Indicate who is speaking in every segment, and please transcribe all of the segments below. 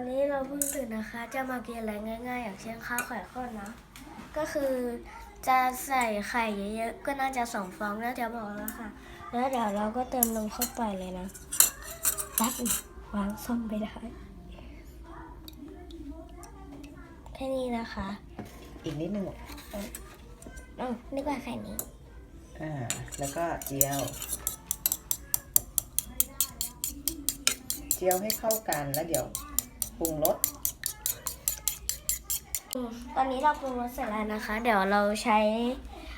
Speaker 1: อนนี้เราเพิ่งตื่นนะคะ จะมากินอะไรง่าย ๆ อย่างเช่นข้าวไข่ข้นนะ ก็คือจะใส่ไข่เยอะๆ ก็น่าจะสองฟองน่าจะบอกแล้วค่ะ แล้วเดี๋ยวเราก็เติมนมเข้าไปเลยนะแป๊บหนึ่งวางส้มไปได้ แค่นี้นะคะ
Speaker 2: อีกนิดนึง
Speaker 1: เอ้านึกว่าไข่นี้
Speaker 2: อ่า แล้วก็เจียว เจียวให้เข้ากันแล้วเดี๋ยว ปรุงรส
Speaker 1: อืมตอนนี้เราปรุงรสเสร็จแล้วนะคะ เดี๋ยวเราใช้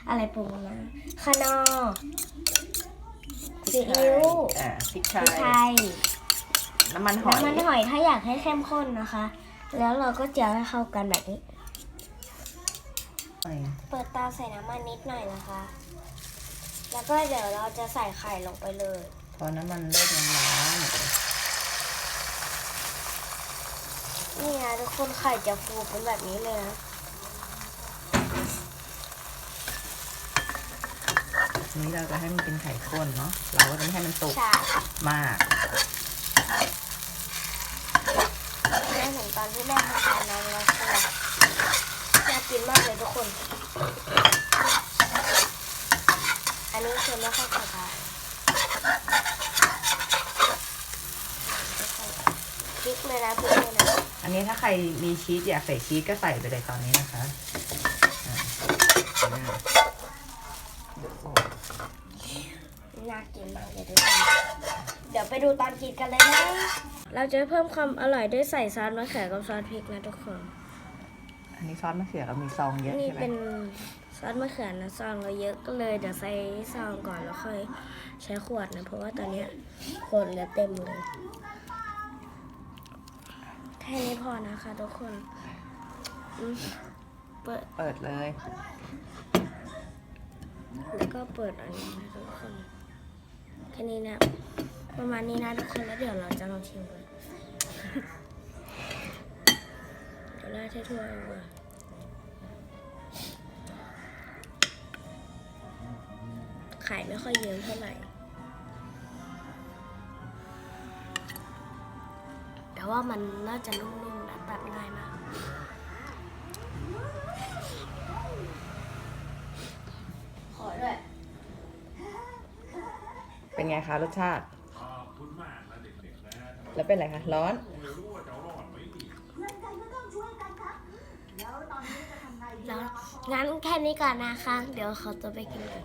Speaker 1: อะไรปรุงนะคานอร์
Speaker 2: พริ
Speaker 1: ซี
Speaker 2: กไท
Speaker 1: อิ๊
Speaker 2: ยวอ่าพริกไท
Speaker 1: พริกไท
Speaker 2: ย
Speaker 1: ย
Speaker 2: น้ำมันหอย
Speaker 1: น้ำมันหอยถ้าอยากให้เข้มข้นนะคะ แล้วเราก็เจียวให้เข้ากันแบบนี้
Speaker 2: หอย
Speaker 1: เปิดเตาใส่น้ำมันนิดหน่อยนะคะ แล้วก็เดี๋ยวเราจะใส่ไข่ลงไปเลย
Speaker 2: พอน้ำมันเริ่มร้อน
Speaker 1: นี่นะ ทุกคนไข่จะฟูเป็นแบบนี้เลยนะ
Speaker 2: ทีนี้เราจะให้มันเป็นไข่ข้นเนาะ เราก็จะไม่ให้มันสุก
Speaker 1: ใช่
Speaker 2: มาก
Speaker 1: แม่ถึงตอนที่แม่ทำการนั้นแล้วคือน่ากินมากเลยทุกคน อันนี้คือไม่ค่อยสบายพริกเลยนะพริกเลยนะ
Speaker 2: อันนี้ถ้าใครมีชีสอยากใส่ชีสก็ใส่ไปเลยตอนนี้นะคะอ่าอ่า
Speaker 1: น่ากินมากเลยทุกคนเดี๋ยวไปดูตอนกินกันเลยนะ เราจะเพิ่มความอร่อยด้วยใส่ซอสมะเขือกับซอสพริกนะทุกคน
Speaker 2: อันนี้ซอสมะเขือเรามีซองเยอะ
Speaker 1: นี่
Speaker 2: ใช่ไหม
Speaker 1: เป็นซอสมะเขือนะซองเราเยอะก็เลยเดี๋ยวใส่ซองก่อนแล้วค่อยใช้ขวดนะเพราะว่าตอนเนี้ยขวดเหลือเต็มเลยแค่นี้พอนะคะทุกคนอืมเปิด
Speaker 2: เปิดเลย
Speaker 1: แล้วก็เปิดอันนี้นะทุกคนแค่นี้นะ ประมาณนี้นะทุกคนแล้วเดี๋ยวเราจะลองชิมกันเดี๋ยวได้ทั่วๆเลยว่ะไข่ไม่ค่อยเยิ้มเท่าไหร่ แต่ว่ามันน่าจะนุ่มๆนะตัดง่ายมาก ขอด้วย
Speaker 2: เป็นไงคะรสชาติแล้วเป็นไรคะ ร้อน
Speaker 1: แล้วงั้นแค่นี้ก่อนนะคะ เดี๋ยวเขาจะไปกินกัน